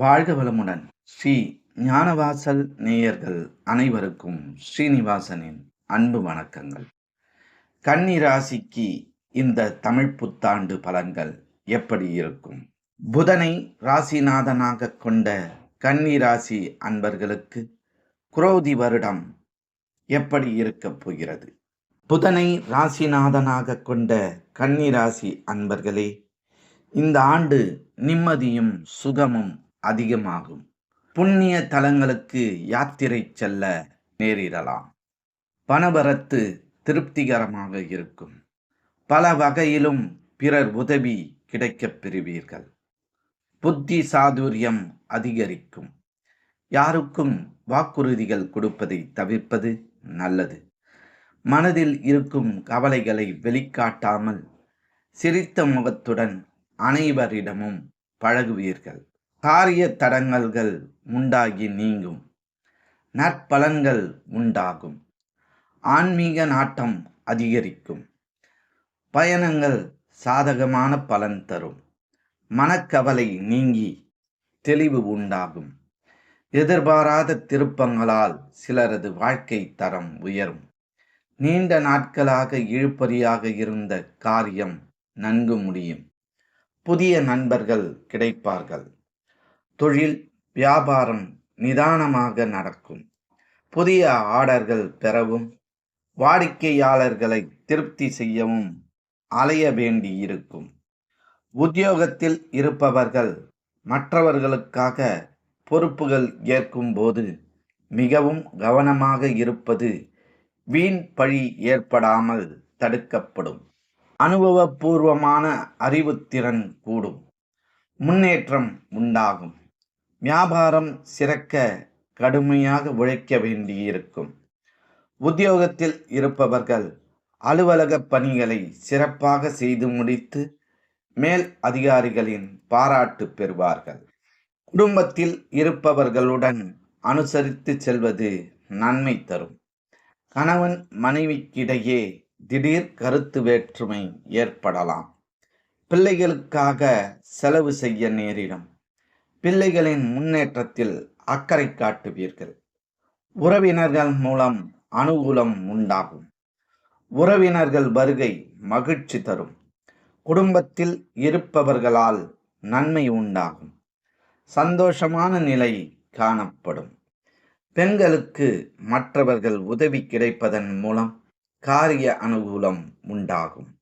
வாழ்க வளமுடன். ஸ்ரீ ஞானவாசல் நேயர்கள் அனைவருக்கும் ஸ்ரீனிவாசனின் அன்பு வணக்கங்கள். கன்னி ராசிக்கு இந்த தமிழ் புத்தாண்டு பலன்கள் எப்படி இருக்கும்? புதனை ராசிநாதனாக கொண்ட கன்னி ராசி அன்பர்களுக்கு குரோதி வருடம் எப்படி இருக்கப் போகிறது? புதனை ராசிநாதனாக கொண்ட கன்னி ராசி அன்பர்களே இந்த ஆண்டு நிம்மதியும் சுகமும் அதிகமாகும். புண்ணிய தலங்களுக்கு யாத்திரை செல்ல நேரிடலாம். பணபரத்து திருப்திகரமாக இருக்கும். பல வகையிலும் பிறர் உதவி கிடைக்கப் பெறுவீர்கள். புத்தி சாதுரியம் அதிகரிக்கும். யாருக்கும் வாக்குறுதிகள் கொடுப்பதை தவிர்ப்பது நல்லது. மனதில் இருக்கும் கவலைகளை வெளிக்காட்டாமல் சிரித்த முகத்துடன் அனைவரிடமும் பழகுவீர்கள். காரிய தடங்கல்கள் உண்டாகி நீங்கும். நற்பலன்கள் உண்டாகும். ஆன்மீக நாட்டம் அதிகரிக்கும். பயணங்கள் சாதகமான பலன் தரும். மனக்கவலை நீங்கி தெளிவு உண்டாகும். எதிர்பாராத திருப்பங்களால் சிலரது வாழ்க்கை தரம் உயரும். நீண்ட நாட்களாக இழுபறியாக இருந்த காரியம் நன்கு முடியும். புதிய நண்பர்கள் கிடைப்பார்கள். தொழில் வியாபாரம் நிதானமாக நடக்கும். புதிய ஆர்டர்கள் பெறவும் வாடிக்கையாளர்களை திருப்தி செய்யவும் அலைய வேண்டி இருக்கும் உத்தியோகத்தில் இருப்பவர்கள் மற்றவர்களுக்காக பொறுப்புகள் ஏற்கும் போது மிகவும் கவனமாக இருப்பது வீண் பழி ஏற்படாமல் தடுக்கப்படும். அனுபவபூர்வமான அறிவுத்திறன் கூடும். முன்னேற்றம் உண்டாகும். வியாபாரம் சிறக்க கடுமையாக உழைக்க வேண்டியிருக்கும். உத்தியோகத்தில் இருப்பவர்கள் அலுவலக பணிகளை சிறப்பாக செய்து முடித்து மேல் அதிகாரிகளின் பாராட்டு பெறுவார்கள். குடும்பத்தில் இருப்பவர்களுடன் அனுசரித்து செல்வது நன்மை தரும். கணவன் மனைவிக்கிடையே திடீர் கருத்து வேற்றுமை ஏற்படலாம். பிள்ளைகளுக்காக செலவு செய்ய நேரிடும். பிள்ளைகளின் முன்னேற்றத்தில் அக்கறை காட்டுவீர்கள். உறவினர்கள் மூலம் அனுகூலம் உண்டாகும். உறவினர்கள் வருகை மகிழ்ச்சி தரும். குடும்பத்தில் இருப்பவர்களால் நன்மை உண்டாகும். சந்தோஷமான நிலை காணப்படும். பெண்களுக்கு மற்றவர்கள் உதவி கிடைப்பதன் மூலம் காரிய அனுகூலம் உண்டாகும்.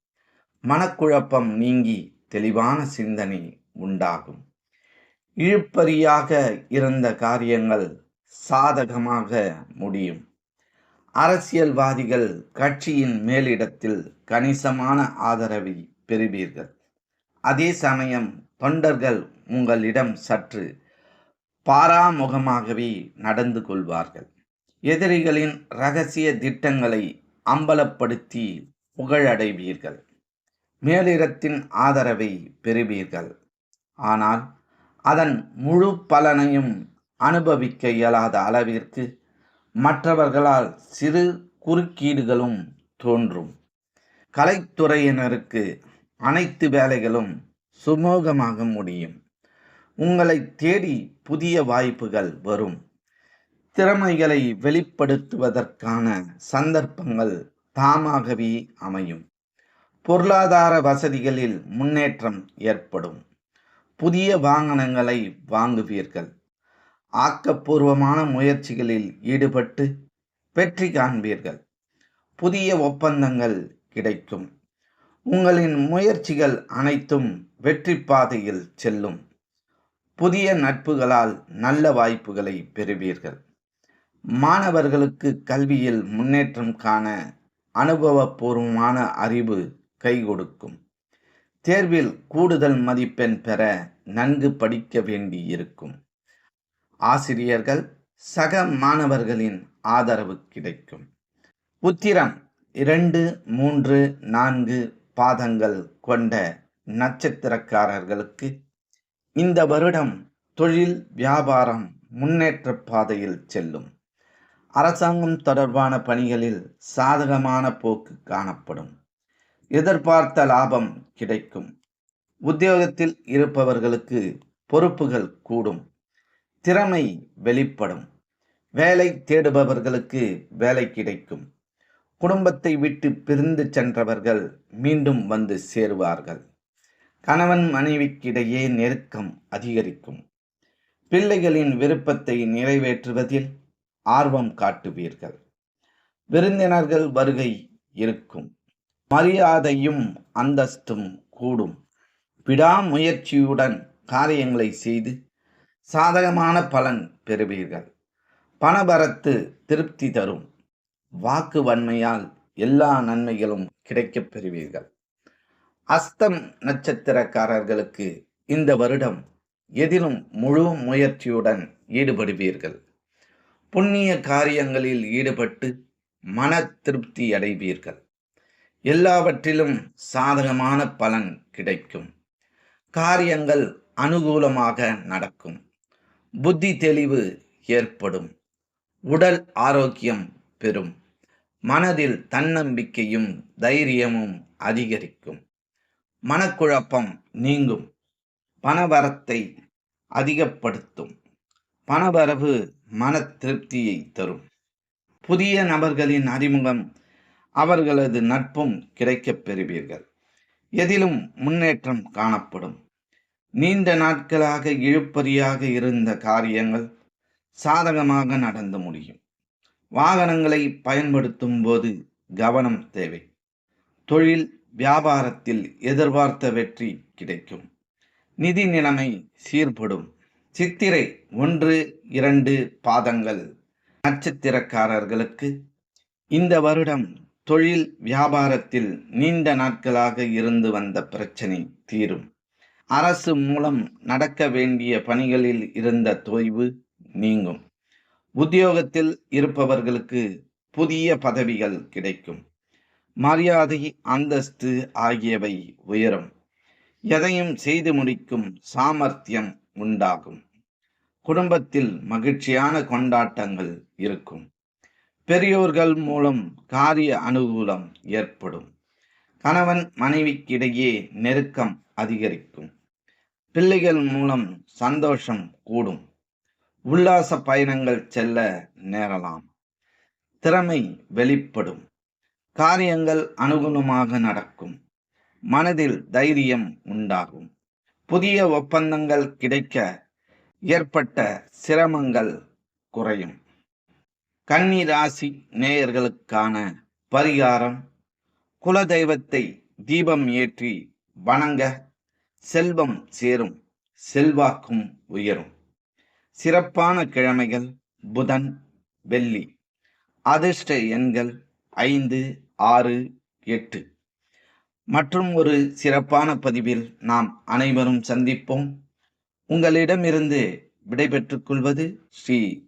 மனக்குழப்பம் நீங்கி தெளிவான சிந்தனை உண்டாகும். இழுப்பறியாக இருந்த காரியங்கள் சாதகமாக முடியும். அரசியல்வாதிகள் கட்சியின் மேலிடத்தில் கணிசமான ஆதரவை பெறுவீர்கள். அதே சமயம் தொண்டர்கள் உங்களிடம் சற்று பாராமுகமாகவே நடந்து கொள்வார்கள். எதிரிகளின் ரகசிய திட்டங்களை அம்பலப்படுத்தி புகழடைவீர்கள். மேலிடத்தின் ஆதரவை பெறுவீர்கள். ஆனால் அதன் முழு பலனையும் அனுபவிக்க இயலாத அளவிற்கு மற்றவர்களால் சிறு குறுக்கீடுகளும் தோன்றும். கலைத்துறையினருக்கு அனைத்து வேலைகளும் சுமூகமாக முடியும். உங்களை தேடி புதிய வாய்ப்புகள் வரும். திறமைகளை வெளிப்படுத்துவதற்கான சந்தர்ப்பங்கள் தாமாகவே அமையும். பொருளாதார வசதிகளில் முன்னேற்றம் ஏற்படும். புதிய வாகனங்களை வாங்குவீர்கள். ஆக்கப்பூர்வமான முயற்சிகளில் ஈடுபட்டு வெற்றி காண்பீர்கள். புதிய ஒப்பந்தங்கள் கிடைக்கும். உங்களின் முயற்சிகள் அனைத்தும் வெற்றி பாதையில் செல்லும். புதிய நட்புகளால் நல்ல வாய்ப்புகளை பெறுவீர்கள். மாணவர்களுக்கு கல்வியில் முன்னேற்றம் காண அனுபவபூர்வமான அறிவு கை கொடுக்கும். தேர்வில் கூடுதல் மதிப்பெண் பெற நன்கு படிக்க வேண்டி இருக்கும் ஆசிரியர்கள் சக மாணவர்களின் ஆதரவு கிடைக்கும். உத்திரம் இரண்டு மூன்று நான்கு பாதங்கள் கொண்ட நட்சத்திரக்காரர்களுக்கு இந்த வருடம் தொழில் வியாபாரம் முன்னேற்ற பாதையில் செல்லும். அரசாங்கம் தொடர்பான பணிகளில் சாதகமான போக்கு காணப்படும். எதிர்பார்த்த லாபம் கிடைக்கும். உத்தியோகத்தில் இருப்பவர்களுக்கு பொறுப்புகள் கூடும். திறமை வெளிப்படும். வேலை தேடுபவர்களுக்கு வேலை கிடைக்கும். குடும்பத்தை விட்டு பிரிந்து சென்றவர்கள் மீண்டும் வந்து சேருவார்கள். கணவன் மனைவிக்கிடையே நெருக்கம் அதிகரிக்கும். பிள்ளைகளின் விருப்பத்தை நிறைவேற்றுவதில் ஆர்வம் காட்டுவீர்கள். விருந்தினர்கள் வருகை இருக்கும். மரியாதையும் அந்தஸ்தும் கூடும். விடாமுயற்சியுடன் காரியங்களை செய்து சாதகமான பலன் பெறுவீர்கள். பணபரத்து திருப்தி தரும். வாக்கு வன்மையால் எல்லா நன்மைகளும் கிடைக்கப் பெறுவீர்கள். அஸ்தம் நட்சத்திரக்காரர்களுக்கு இந்த வருடம் எதிலும் முழு முயற்சியுடன் ஈடுபடுவீர்கள். புண்ணிய காரியங்களில் ஈடுபட்டு மன திருப்தி அடைவீர்கள். எல்லாவற்றிலும் சாதகமான பலன் கிடைக்கும். காரியங்கள் அனுகூலமாக நடக்கும். புத்தி தெளிவு ஏற்படும். உடல் ஆரோக்கியம் பெறும். மனதில் தன்னம்பிக்கையும் தைரியமும் அதிகரிக்கும். மனக்குழப்பம் நீங்கும். பணவரத்தை அதிகப்படுத்தும். பணவரவு மன திருப்தியை தரும். புதிய நபர்களின் அறிமுகம் அவர்களது நட்பும் கிடைக்கப் பெறுவீர்கள். எதிலும் முன்னேற்றம் காணப்படும். நீண்ட நாட்களாக இழுப்பறியாக இருந்த காரியங்கள் சாதகமாக நடந்து முடியும். வாகனங்களை பயன்படுத்தும் போது கவனம் தேவை. தொழில் வியாபாரத்தில் எதிர்பார்த்த வெற்றி கிடைக்கும். நிதி நிலைமை சீர்படும். சித்திரை ஒன்று இரண்டு பாதங்கள் நட்சத்திரக்காரர்களுக்கு இந்த வருடம் தொழில் வியாபாரத்தில் நீண்ட நாட்களாக இருந்து வந்த பிரச்சனை தீரும். அரசு மூலம் நடக்க வேண்டிய பணிகளில் இருந்த தொய்வு நீங்கும். உத்தியோகத்தில் இருப்பவர்களுக்கு புதிய பதவிகள் கிடைக்கும். மரியாதை அந்தஸ்து ஆகியவை உயரும். எதையும் செய்து முடிக்கும் சாமர்த்தியம் உண்டாகும். குடும்பத்தில் மகிழ்ச்சியான கொண்டாட்டங்கள் இருக்கும். பெரியோர்கள் மூலம் காரிய அனுகூலம் ஏற்படும். கணவன் மனைவிக்கிடையே நெருக்கம் அதிகரிக்கும். பிள்ளைகள் மூலம் சந்தோஷம் கூடும். உல்லாச பயணங்கள் செல்ல நேரலாம். திறமை வெளிப்படும். காரியங்கள் அனுகுணமாக நடக்கும். மனதில் தைரியம் உண்டாகும். புதிய ஒப்பந்தங்கள் கிடைக்க ஏற்பட்ட சிரமங்கள் குறையும். கன்னி ராசி நேயர்களுக்கான பரிகாரம். குலதெய்வத்தை தீபம் ஏற்றி வணங்க செல்வம் சேரும் செல்வாக்கும் உயரும். சிறப்பான கிழமைகள் புதன் வெள்ளி. அதிர்ஷ்ட எண்கள் ஐந்து ஆறு எட்டு. மற்றும் ஒரு சிறப்பான பதிவில் நாம் அனைவரும் சந்திப்போம். உங்களிடமிருந்து விடைபெற்றுக் கொள்வது ஸ்ரீ